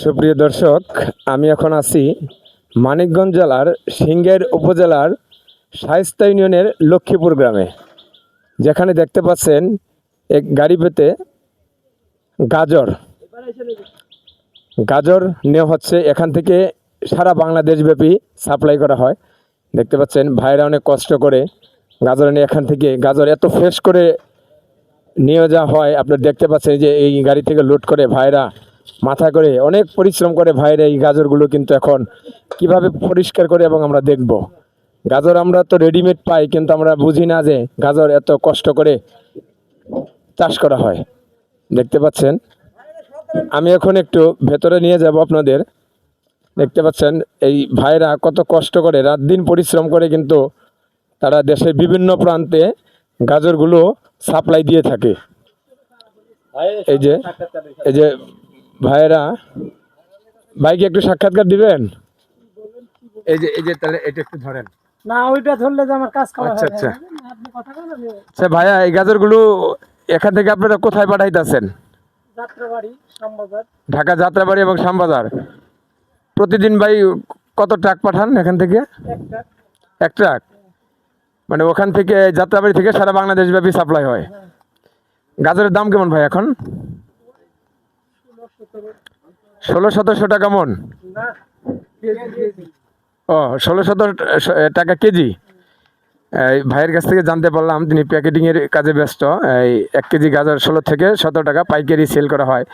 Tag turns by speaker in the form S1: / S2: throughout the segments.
S1: সুপ্রিয় দর্শক, আমি এখন আছি মানিকগঞ্জ জেলার সিংহের উপজেলার শায়স্তা ইউনিয়নের লক্ষ্মীপুর গ্রামে। যেখানে দেখতে পাচ্ছেন এক গাড়ি পেতে গাজর। গাজর নেওয়া হচ্ছে। এখান থেকে সারা বাংলাদেশব্যাপী সাপ্লাই করা হয়। দেখতে পাচ্ছেন, ভাইরা অনেক কষ্ট করে গাজর এনে এখান থেকে গাজর এত ফ্রেশ করে নিয়ে যাওয়া হয়। আপনারা দেখতে পাচ্ছেন যে এই গাড়ি থেকে লোড করে ভাইরা মাথা করে অনেক পরিশ্রম করে ভাইরা এই গাজরগুলো কিন্তু এখন কীভাবে পরিষ্কার করে এবং আমরা দেখব। গাজর আমরা তো রেডিমেড পাই, কিন্তু আমরা বুঝি না যে গাজর এত কষ্ট করে চাষ করা হয়। দেখতে পাচ্ছেন? আমি এখন একটু ভেতরে নিয়ে যাব আপনাদের। দেখতে পাচ্ছেন? এই ভাইরা কত কষ্ট করে, রাত দিন পরিশ্রম করে কিন্তু তারা দেশের বিভিন্ন প্রান্তে গাজরগুলো সাপ্লাই দিয়ে থাকে। এই যে এই যে ভাইয়েরা ভাইকে একটু সাক্ষাৎকার দিবেন? এই যে এই যে তাহলে এটা একটু ধরেন।
S2: না ওইটা ধরলে যে আমার কাজ করা
S1: আচ্ছা, আচ্ছা।
S2: না। আপনি কথা বলেন
S1: আচ্ছা ভাইয়া এই গাজরগুলো এখান থেকে আপনারা কোথায় পাঠাইতেছেন?
S2: যাত্রাবাড়ি
S1: ঢাকা যাত্রাবাড়ি এবং শ্যামবাজার। প্রতিদিন ভাই কত ট্রাক পাঠান এখান থেকে? এক ট্রাক। মানে ওখান থেকে যাত্রাবাড়ি থেকে সারা বাংলাদেশ ব্যাপী সাপ্লাই হয়। গাজরের দাম কেমন ভাই এখন? ষোলো সতেরোশো টাকা মন? ও, ষোলো সতেরো টাকা কেজি? ভাইয়ের কাছ থেকে জানতে পারলাম তিনি প্যাকেটিংয়ের কাজে ব্যস্ত। এই এক কেজি গাজর ষোলো থেকে সতেরো টাকা পাইকারি সেল করা হয়।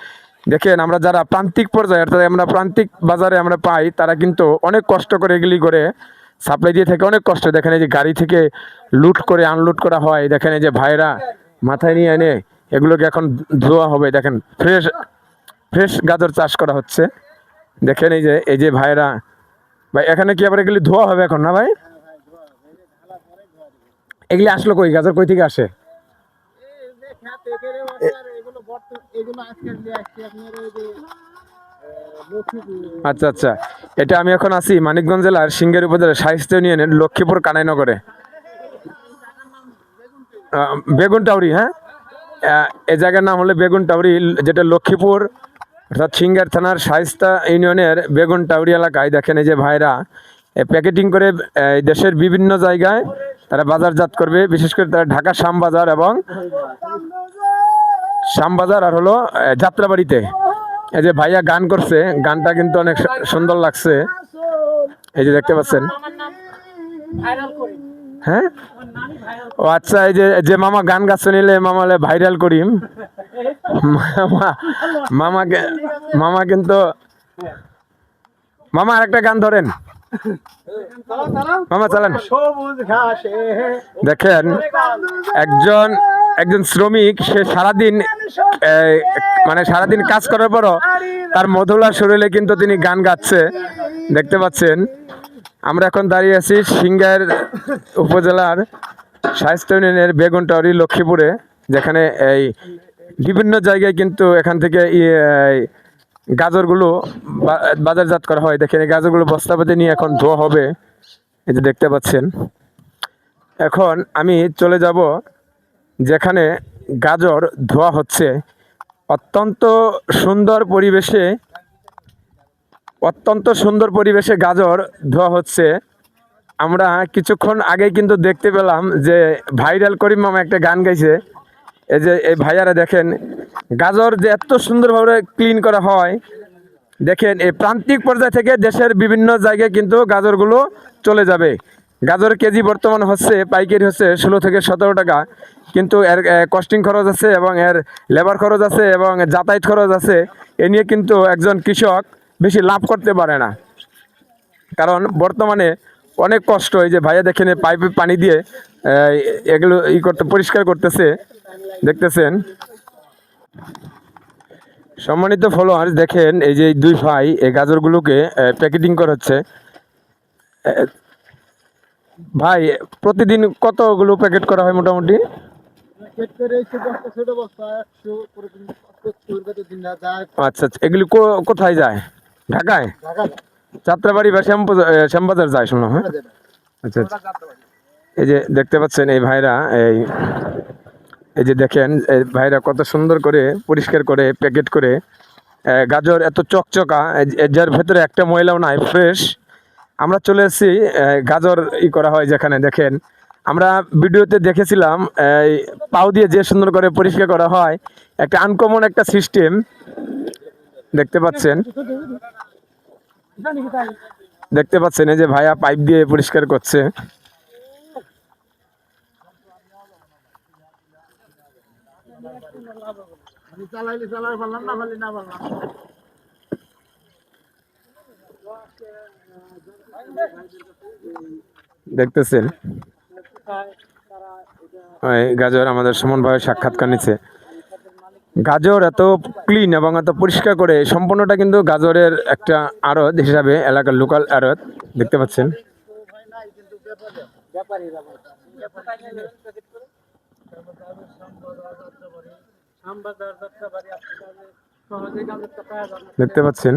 S1: দেখেন, আমরা যারা প্রান্তিক পর্যায়ে, অর্থাৎ আমরা প্রান্তিক বাজারে আমরা পাই, তারা কিন্তু অনেক কষ্ট করে এগুলি করে সাপ্লাই দিয়ে থাকে। অনেক কষ্ট। দেখেন, এই যে গাড়ি থেকে লুট করে আনলুট করা হয়। দেখেন, এই যে ভাইরা মাথায় নিয়ে এনে এগুলোকে এখন ধোয়া হবে। দেখেন ফ্রেশ ফ্রেশ গাজর চাষ করা হচ্ছে। দেখেন এই যে এই যে ভাইরা, ভাই, এখানে কি আবার এগুলি ধোয়া হবে এখন না ভাই? এগুলি আসলো কই? গাজর কই থেকে আসে? আচ্ছা আচ্ছা। এটা আমি এখন আছি মানিকগঞ্জ জেলার সিঙ্গের উপজেলার সাহিত্য ইউনিয়নের লক্ষ্মীপুর কানাইনগরে। বেগুন টাউরি হ্যাঁ? এই জায়গার নাম হলো বেগুন টাউরি, যেটা লক্ষ্মীপুর অর্থাৎ সিঙ্গার থানার শাইস্তা ইউনিয়নের বেগুনটাউরি এলাকায় দেখেন এই যে ভাইরা প্যাকেটিং করে দেশের বিভিন্ন জায়গায় তারা বাজারজাত করবে। বিশেষ করে তারা ঢাকা শ্যামবাজার এবং শ্যামবাজার আর হলো যাত্রাবাড়িতে। এই যে ভাইয়া গান করছে, গানটা কিন্তু অনেক সুন্দর লাগছে। এই যে দেখতে পাচ্ছেন। হ্যাঁ? ও আচ্ছা এই যে যে মামা গান গাচ্ছে নিলে মামালে ভাইরাল করিম। মামা মামা কিন্তু, মামা আরেকটা গান ধরেন। মামা, চালান। দেখেন, একজন একজন শ্রমিক, সে সারাদিন মানে সারাদিন কাজ করার পরও তার মধুলা শরীরে কিন্তু তিনি গান গাচ্ছে। দেখতে পাচ্ছেন? আমরা এখন দাঁড়িয়ে আছি সিঙ্গার উপজেলার স্বাস্থ্য ইউনিয়নের বেগুনটাউরি লক্ষ্মীপুরে, যেখানে এই বিভিন্ন জায়গায় কিন্তু এখান থেকে গাজরগুলো বাজারজাত করা হয়। দেখেন, এই গাজরগুলো বস্তাপাতি নিয়ে এখন ধোয়া হবে। এই যে দেখতে পাচ্ছেন। এখন আমি চলে যাব যেখানে গাজর ধোয়া হচ্ছে। অত্যন্ত সুন্দর পরিবেশে অত্যন্ত সুন্দর পরিবেশে গাজর ধোয়া হচ্ছে। আমরা কিছুক্ষণ আগে কিন্তু দেখতে পেলাম যে ভাইরাল করিম মামা একটা গান গাইছে। এই যে এই ভাইয়ারা দেখেন, গাজর যে এত সুন্দরভাবে ক্লিন করা হয়, দেখেন এই প্রান্তিক পর্যায় থেকে দেশের বিভিন্ন জায়গায় কিন্তু গাজরগুলো চলে যাবে। গাজর কেজি বর্তমান হচ্ছে, পাইকারি হচ্ছে ষোলো থেকে সতেরো টাকা। কিন্তু এর কস্টিং খরচ আছে এবং এর লেবার খরচ আছে এবং যাতায়াত খরচ আছে। এ নিয়ে কিন্তু একজন কৃষক বেশি লাভ করতে পারে না। কারণ বর্তমানে অনেক কষ্ট এই যে ভাইয়া দেখেন পাইপে পানি দিয়ে এগুলো ই করতে পরিষ্কার করতেছে। দেখতেছেন? সম্মানিত ফলোয়ার্স দেখেন এই যে দুই ভাই এই গাজরগুলোকে প্যাকেটিং করা হচ্ছে। ভাই প্রতিদিন কতগুলো প্যাকেট করা হয় মোটামুটি? আচ্ছা আচ্ছা এগুলি কোথায় যায়? ঢাকায়?
S2: ঢাকা
S1: যাত্রাবাড়ি বা শ্যামবাজার যায় শুনলাম হ্যাঁ? আচ্ছা আচ্ছা। এই যে দেখতে পাচ্ছেন এই ভাইরা এই এই যে দেখেন এই ভাইরা কত সুন্দর করে পরিষ্কার করে প্যাকেট করে গাজর এত চকচকা যার ভেতরে একটা ময়লাও নাই ফ্রেশ। আমরা চলে এসেছি গাজর ই করা হয় যেখানে দেখেন। আমরা ভিডিওতে দেখেছিলাম এই পাও দিয়ে যে সুন্দর করে পরিষ্কার করা হয় একটা আনকমন একটা সিস্টেম। দেখতে পাচ্ছেন? দেখতে পাচ্ছেন, এই যে ভাইয়া পাইপ দিয়ে পরিষ্কার করছে। দেখতেছেন? গাজর আমাদের সুমন ভাইয়ের সাক্ষাৎকার নিচ্ছে। গাজর এত ক্লিন এবং এত পরিষ্কার করে সম্পূর্ণটা কিন্তু গাজরের একটা আড়ত হিসাবে এলাকার লোকাল আড়ত, দেখতে পাচ্ছেন। দেখতে পাচ্ছেন।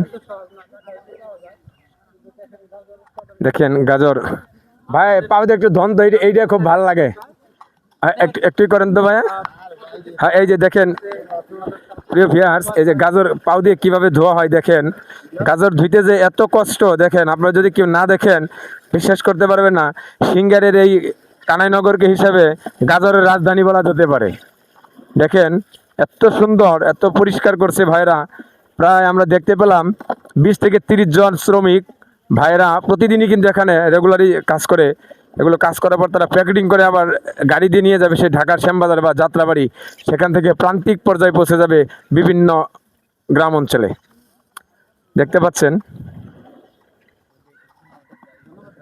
S1: দেখেন গাজর। ভাই পাও একটু ধন তো, এইটা- খুব ভালো লাগে। একটু করেন তো ভাইয়া। হ্যাঁ এই যে দেখেন, প্রিয় ভিয়ার্স এই যে গাজর পাও দিয়ে কীভাবে ধোয়া হয় দেখেন, গাজর ধুইতে যে এত কষ্ট, দেখেন, আপনারা যদি কেউ না দেখেন, বিশ্বাস করতে পারবেন না, সিঙ্গারের এই কানাইনগরকে হিসাবে গাজরের রাজধানী বলা যেতে পারে। দেখেন, এত সুন্দর, এত পরিষ্কার করছে ভাইরা। প্রায় আমরা দেখতে পেলাম, বিশ থেকে তিরিশ জন শ্রমিক ভাইরা প্রতিদিনই কিন্তু এখানে রেগুলারই কাজ করে। এগুলো কাজ করার পর তারা প্যাকেটিং করে আবার গাড়ি দিয়ে নিয়ে যাবে সেই ঢাকার শ্যামবাজার বা যাত্রাবাড়ি। সেখান থেকে প্রান্তিক পর্যায়ে পৌঁছে যাবে বিভিন্ন গ্রাম অঞ্চলে। দেখতে পাচ্ছেন?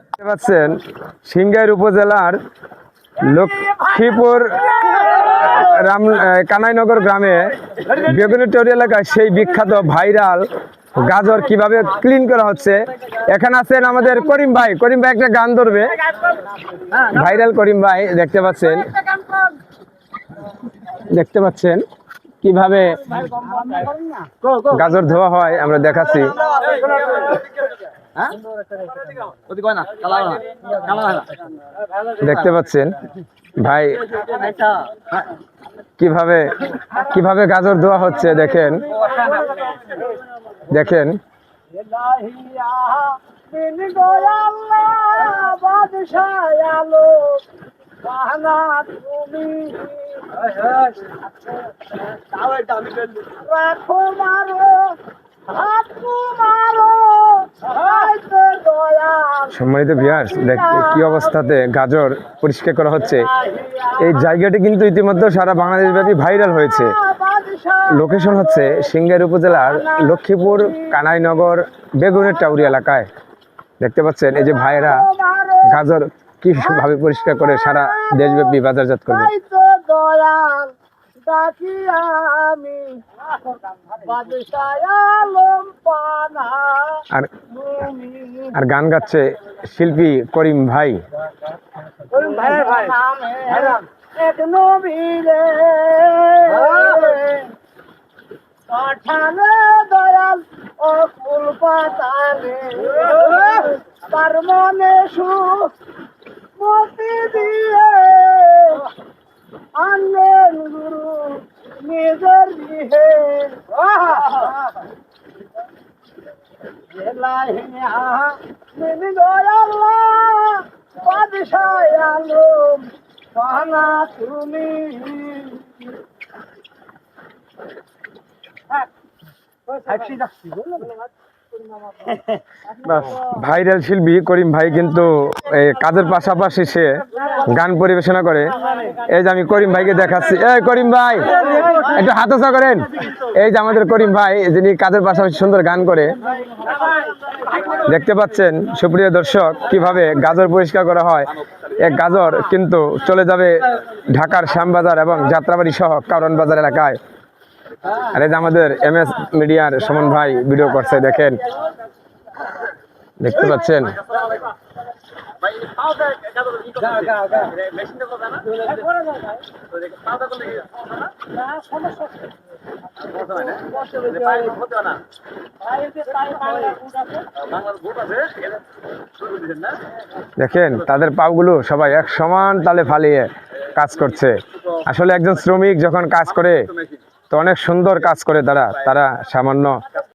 S1: দেখতে পাচ্ছেন সিংগাইর উপজেলার লক্ষ্মীপুর রাম কানাইনগর গ্রামে বেগুনিটরি এলাকায় সেই বিখ্যাত ভাইরাল গাজর কীভাবে ক্লিন করা হচ্ছে? এখানে আছেন আমাদের করিম ভাই। করিম ভাই একটা গান ধরবে। ভাইরাল করিম ভাই, দেখতে পাচ্ছেন। দেখতে পাচ্ছেন কীভাবে গাজর ধোয়া হয়, আমরা দেখাচ্ছি। দেখতে পাচ্ছেন ভাই। কীভাবে কীভাবে গাজর ধোয়া হচ্ছে দেখেন। দেখেন।
S2: মারো মারো দয়াল
S1: সম্মানিত ভিয়ার্স দেখতে কি অবস্থাতে গাজর পরিষ্কার করা হচ্ছে। এই জায়গাটি কিন্তু ইতিমধ্যে সারা বাংলাদেশ ব্যাপী ভাইরাল হয়েছে। লোকেশন হচ্ছে সিঙ্গাইর উপজেলার লক্ষ্মীপুর কানাইনগর বেগুনের টাউরি এলাকায়। দেখতে পাচ্ছেন, এই যে ভাইরা গাজর কীভাবে পরিষ্কার করে সারা দেশব্যাপী বাজারজাত করবে।
S2: আমি
S1: আর আর গান গাচ্ছে শিল্পী করিম ভাই।
S2: এক নবীরে পাঠালে দয়াল ও ফুল পাতালে। তার মনে সু মতি দিয়ে আনলেন গুরু নিজের আলম পানা তুমি।
S1: ভাইরাল শিল্পী করিম ভাই কিন্তু এই কাজের পাশাপাশি সে গান পরিবেশনা করে। এই যে আমি করিম ভাইকে দেখাচ্ছি। এই করিম ভাই, একটু হাতচা করেন। এই যে আমাদের করিম ভাই, যিনি কাজের পাশাপাশি সুন্দর গান করে। দেখতে পাচ্ছেন, সুপ্রিয় দর্শক, কীভাবে গাজর পরিষ্কার করা হয়। এক গাজর কিন্তু চলে যাবে ঢাকার শ্যামবাজার এবং যাত্রাবাড়ি সহ কারণ বাজার এলাকায়। আর এই যে আমাদের এম এস মিডিয়ার সুমন ভাই ভিডিও করছে, দেখেন। দেখতে পাচ্ছেন? দেখেন তাদের পাগুলো সবাই এক সমান তালে ফালিয়ে কাজ করছে। আসলে একজন শ্রমিক যখন কাজ করে তো অনেক সুন্দর কাজ করে তারা। তারা সামান্য